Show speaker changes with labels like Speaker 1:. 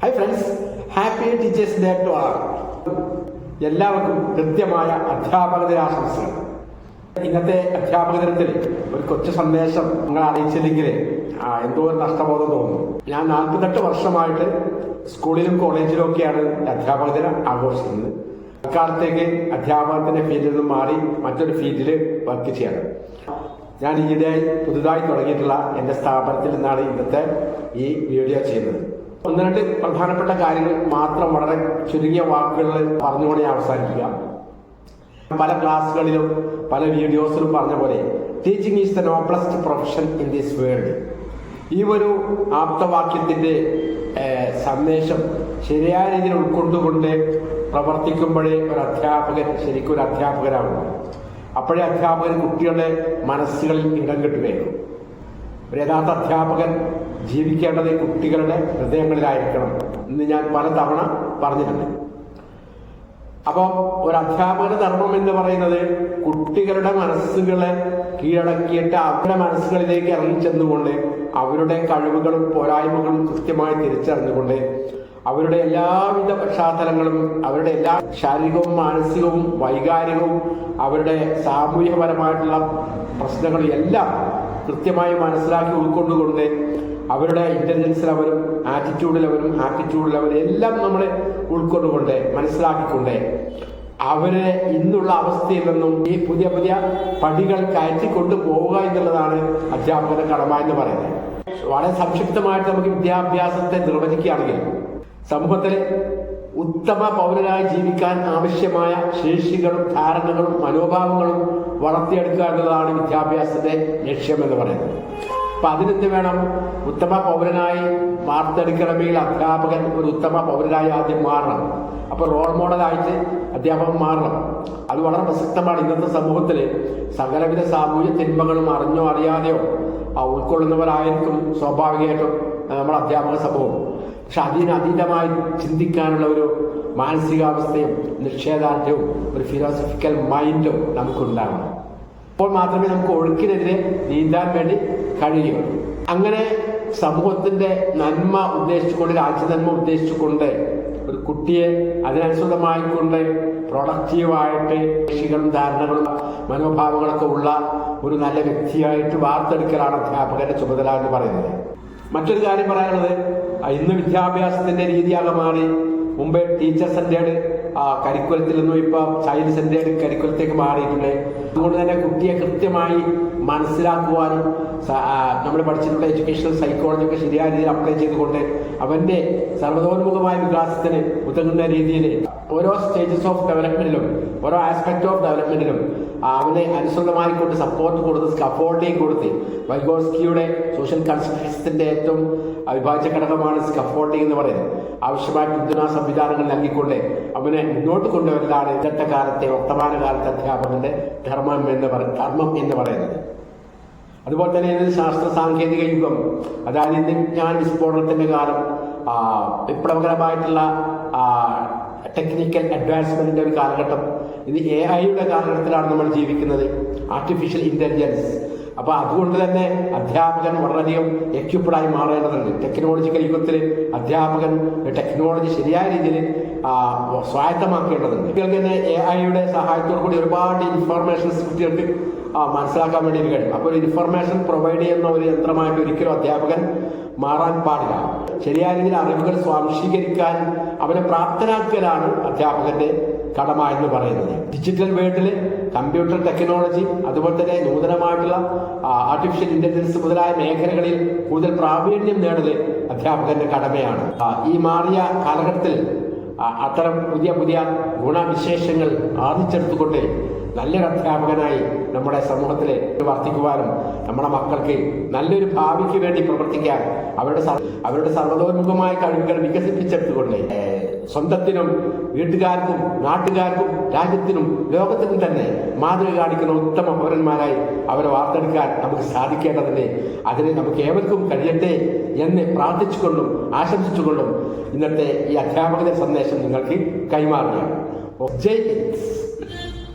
Speaker 1: Hi friends happy teachers day to our എല്ലാവർക്കും കൃത്യമായ അധ്യാപക ദിനാശംസകൾ ഇന്നത്തെ അധ്യാപക ദിനത്തിൽ ഒരു കൊച്ചു സന്ദേശം നിങ്ങൾ അറിയിച്ചില്ലെങ്കിൽ എന്തോ ഒരു നഷ്ടബോധം തോന്നുന്നു. ഞാൻ നാൽപ്പത്തെട്ട് വർഷമായിട്ട് സ്കൂളിലും കോളേജിലും ഒക്കെയാണ് അധ്യാപക ദിനം ആഘോഷിക്കുന്നത്. അക്കാലത്തേക്ക് അധ്യാപകത്തിന്റെ ഫീൽഡിൽ നിന്നും മാറി മറ്റൊരു ഫീൽഡിൽ വർക്ക് ചെയ്യണം. ഞാൻ ഈയിടെ പുതുതായി തുടങ്ങിയിട്ടുള്ള എന്റെ സ്ഥാപനത്തിൽ നിന്നാണ് ഇന്നത്തെ ഈ വീഡിയോ ചെയ്യുന്നത്. ഒന്ന് രണ്ട് പ്രധാനപ്പെട്ട കാര്യങ്ങൾ മാത്രം വളരെ ചുരുങ്ങിയ വാക്കുകളിൽ പറഞ്ഞുകൊണ്ട് ഞാൻ അവസാനിപ്പിക്കാം. പല ക്ലാസ്സുകളിലും പല വീഡിയോസിലും പറഞ്ഞ പോലെ teaching is the noblest profession in this world ഈ ഒരു ആപ്തവാക്യത്തിന്റെ സന്ദേശം ശരിയായ രീതിയിൽ ഉൾക്കൊണ്ടുകൊണ്ട് പ്രവർത്തിക്കുമ്പോഴേ ഒരു അധ്യാപകൻ ശരിക്കും ഒരു അധ്യാപകനാകും അപ്പോഴേ അധ്യാപകൻ കുട്ടികളുടെ മനസ്സുകളിൽ ഇടം കിട്ടുകയുള്ളൂ. ഒരു യഥാർത്ഥ അധ്യാപകൻ ജീവിക്കേണ്ടത് കുട്ടികളുടെ ഹൃദയങ്ങളിലായിരിക്കണം എന്ന് ഞാൻ പലതവണ പറഞ്ഞിട്ടുണ്ട്. അപ്പോൾ ഒരു അധ്യാപകന് ധർമ്മം എന്ന് പറയുന്നത് കുട്ടികളുടെ മനസ്സുകളെ കീഴടക്കിയിട്ട് അവരുടെ മനസ്സുകളിലേക്ക് ഇറങ്ങിച്ചെന്നുകൊണ്ട് അവരുടെ കഴിവുകളും പോരായ്മകളും കൃത്യമായി തിരിച്ചറിഞ്ഞുകൊണ്ട് അവരുടെ എല്ലാവിധ പശ്ചാത്തലങ്ങളും അവരുടെ എല്ലാ ശാരീരികവും മാനസികവും വൈകാരികവും അവരുടെ സാമൂഹികപരമായിട്ടുള്ള പ്രശ്നങ്ങളും എല്ലാം കൃത്യമായി മനസ്സിലാക്കി ഉൾക്കൊണ്ടുകൊണ്ട് അവരുടെ ഇന്റലിജൻസ് അവരും ആറ്റിറ്റ്യൂഡിൽ അവരും ആറ്റിറ്റ്യൂഡിൽ അവരും എല്ലാം നമ്മൾ ഉൾക്കൊണ്ടുകൊണ്ട് മനസ്സിലാക്കിക്കൊണ്ട് അവരെ ഇന്നുള്ള അവസ്ഥയിൽ നിന്നും ഈ പുതിയ പുതിയ പടികൾ കയറ്റിക്കൊണ്ട് പോവുക എന്നുള്ളതാണ് അധ്യാപകന്റെ കടമ എന്ന് പറയുന്നത്. വളരെ സംക്ഷിപ്തമായിട്ട് നമുക്ക് വിദ്യാഭ്യാസത്തെ നിർവചിക്കുകയാണെങ്കിൽ സമൂഹത്തിലെ ഉത്തമ പൗരനായി ജീവിക്കാൻ ആവശ്യമായ ശേഷികളും ധാരണകളും മനോഭാവങ്ങളും വളർത്തിയെടുക്കുക എന്നതാണ് വിദ്യാഭ്യാസത്തെ ലക്ഷ്യം എന്ന് പറയുന്നത്. അപ്പൊ അതിനെന്ത് വേണം? ഉത്തമ പൗരനായി വാർത്തെടുക്കണമെങ്കിൽ അധ്യാപകൻ ഒരു ഉത്തമ പൗരനായി ആദ്യം മാറണം. അപ്പൊ റോൾ മോഡലായിട്ട് അധ്യാപകൻ മാറണം. അത് വളരെ പ്രസക്തമാണ് ഇന്നത്തെ സമൂഹത്തിൽ സകലവിധ സാമൂഹ്യ തിന്മകളും അറിഞ്ഞോ അറിയാതെയോ ഉൾക്കൊള്ളുന്നവരായിരിക്കും സ്വാഭാവികമായിട്ടും നമ്മുടെ അധ്യാപക സമൂഹം. പക്ഷെ അതിനതീതമായി ചിന്തിക്കാനുള്ള ഒരു മാനസികാവസ്ഥയും നിക്ഷേദാർഢ്യവും ഒരു ഫിലോസഫിക്കൽ മൈൻഡും നമുക്കുണ്ടാകണം അപ്പോൾ മാത്രമേ നമുക്ക് ഒഴുക്കിനെതിരെ നീന്താൻ വേണ്ടി കഴിയൂ. അങ്ങനെ സമൂഹത്തിന്റെ നന്മ ഉദ്ദേശിച്ചുകൊണ്ട് രാജ്യനന്മ ഉദ്ദേശിച്ചുകൊണ്ട് ഒരു കുട്ടിയെ അതിനനുസൃതമായിക്കൊണ്ട് പ്രൊഡക്റ്റീവായിട്ട് ശികളും ധാരണകളും മനോഭാവങ്ങളൊക്കെ ഉള്ള ഒരു നല്ല വ്യക്തിയായിട്ട് വാർത്തെടുക്കലാണ് അധ്യാപകന്റെ ചുമതല എന്ന് പറയുന്നത്. മറ്റൊരു കാര്യം പറയാനുള്ളത് ഇന്ന് വിദ്യാഭ്യാസത്തിന്റെ രീതിയാകെ മാറി മുമ്പ് ടീച്ചർ സെന്റേഡ് കരിക്കുലത്തിൽ നിന്നും ഇപ്പൊ ചൈൽഡ് സെന്റേഡ് കരിക്കുലത്തേക്ക് മാറിയിട്ടുണ്ട്. അതുകൊണ്ട് തന്നെ കുട്ടിയെ കൃത്യമായി മനസ്സിലാക്കുവാനും നമ്മൾ പഠിച്ചിട്ടുള്ള എഡ്യൂക്കേഷണൽ സൈക്കോളജി ഒക്കെ ശരിയായ രീതിയിൽ അപ്ലൈ ചെയ്തുകൊണ്ട് അവന്റെ സർവതോന്മുഖമായ വികാസത്തിന് ഉതകുന്ന രീതിയിൽ ഓരോ സ്റ്റേജസ് ഓഫ് ഡെവലപ്മെന്റിലും ഓരോ ആസ്പെക്ട് ഓഫ് ഡെവലപ്മെന്റിലും അവനെ അനുസൃതമായിക്കൊണ്ട് സപ്പോർട്ട് കൊടുത്ത് സ്കഫോൾഡിങ് കൊടുത്ത് വൈഗോസ്കിയുടെ സോഷ്യൽ കൺസ്ട്രക്ഷത്തിന്റെ ഏറ്റവും അവിഭാജ്യ ഘടകമാണ് സ്കഫോൾഡിങ് എന്ന് പറയുന്നത്. ആവശ്യമായ പിന്തുണാ സംവിധാനങ്ങൾ നൽകിക്കൊണ്ട് അവനെ മുന്നോട്ട് കൊണ്ടുവരലാണ് ഇന്നത്തെ കാലത്തെ വർത്തമാന കാലത്തെ അധ്യാപകന്റെ ധർമ്മം എന്ന് പറ ധർമ്മം എന്ന് പറയുന്നത്. അതുപോലെ തന്നെ ഇന്ന് ശാസ്ത്ര സാങ്കേതിക യുഗം അതായത് ഇന്ന് വിജ്ഞാന വിസ്ഫോടനത്തിന്റെ കാലം വിപ്ലവകരമായിട്ടുള്ള ടെക്നിക്കൽ അഡ്വാൻസ്മെന്റിന്റെ ഒരു കാലഘട്ടം. ഇത് എ ഐയുടെ കാലഘട്ടത്തിലാണ് നമ്മൾ ജീവിക്കുന്നത്. ആർട്ടിഫിഷ്യൽ ഇന്റലിജൻസ് അപ്പൊ അതുകൊണ്ട് തന്നെ അധ്യാപകൻ വളരെയധികം എക്യുപ്ഡായി മാറേണ്ടതുണ്ട്. ടെക്നോളജിക്കൽ യുഗത്തിൽ അധ്യാപകൻ ടെക്നോളജി ശരിയായ രീതിയിൽ സ്വായത്തമാക്കേണ്ടതുണ്ട്. കുട്ടികൾക്ക് തന്നെ എ ഐയുടെ സഹായത്തോടു കൂടി ഒരുപാട് ഇൻഫർമേഷൻസ് കുട്ടികൾക്ക് മനസ്സിലാക്കാൻ വേണ്ടി കഴിയും. അപ്പോൾ ഇൻഫർമേഷൻ പ്രൊവൈഡ് ചെയ്യുന്ന ഒരു യന്ത്രമായിട്ട് ഒരിക്കലും അധ്യാപകൻ മാറാൻ പാടില്ല. ശരിയായ രീതിയിൽ അറിവുകൾ സ്വാംശീകരിക്കാൻ അവനെ പ്രാപ്തനാക്കലാണ് അധ്യാപകന്റെ കടമ എന്ന് പറയുന്നത്. ഡിജിറ്റൽ വേൾഡിൽ കമ്പ്യൂട്ടർ ടെക്നോളജി അതുപോലെ തന്നെ നൂതനമായിട്ടുള്ള ആർട്ടിഫിഷ്യൽ ഇന്റലിജൻസ് മുതലായ മേഖലകളിൽ കൂടുതൽ പ്രാവീണ്യം നേടൽ അധ്യാപകന്റെ കടമയാണ്. ഈ മാറിയ കാലഘട്ടത്തിൽ അത്തരം പുതിയ പുതിയ ഗുണവിശേഷങ്ങൾ ആർജിച്ചെടുത്തുകൊണ്ട് നല്ലൊരു അധ്യാപകനായി നമ്മുടെ സമൂഹത്തിൽ വർദ്ധിക്കുവാനും നമ്മുടെ മക്കൾക്ക് നല്ലൊരു ഭാവിക്ക് വേണ്ടി പ്രവർത്തിക്കാൻ അവരുടെ അവരുടെ സർവതോന്മുഖമായ കഴിവുകൾ വികസിപ്പിച്ചെടുത്തുകൊണ്ട് സ്വന്തത്തിനും വീട്ടുകാർക്കും നാട്ടുകാർക്കും രാജ്യത്തിനും ലോകത്തിനും തന്നെ മാതൃക കാണിക്കുന്ന ഉത്തമ പൗരന്മാരായി അവരെ വാർത്തെടുക്കാൻ നമുക്ക് സാധിക്കേണ്ടതിന് അതിന് നമുക്ക് ഏവർക്കും കഴിയട്ടെ എന്ന് പ്രാർത്ഥിച്ചുകൊണ്ടും ആശംസിച്ചുകൊണ്ടും ഇന്നത്തെ ഈ അധ്യാപകന്റെ സന്ദേശം നിങ്ങൾക്ക് കൈമാറുകയാണ് ജയ്.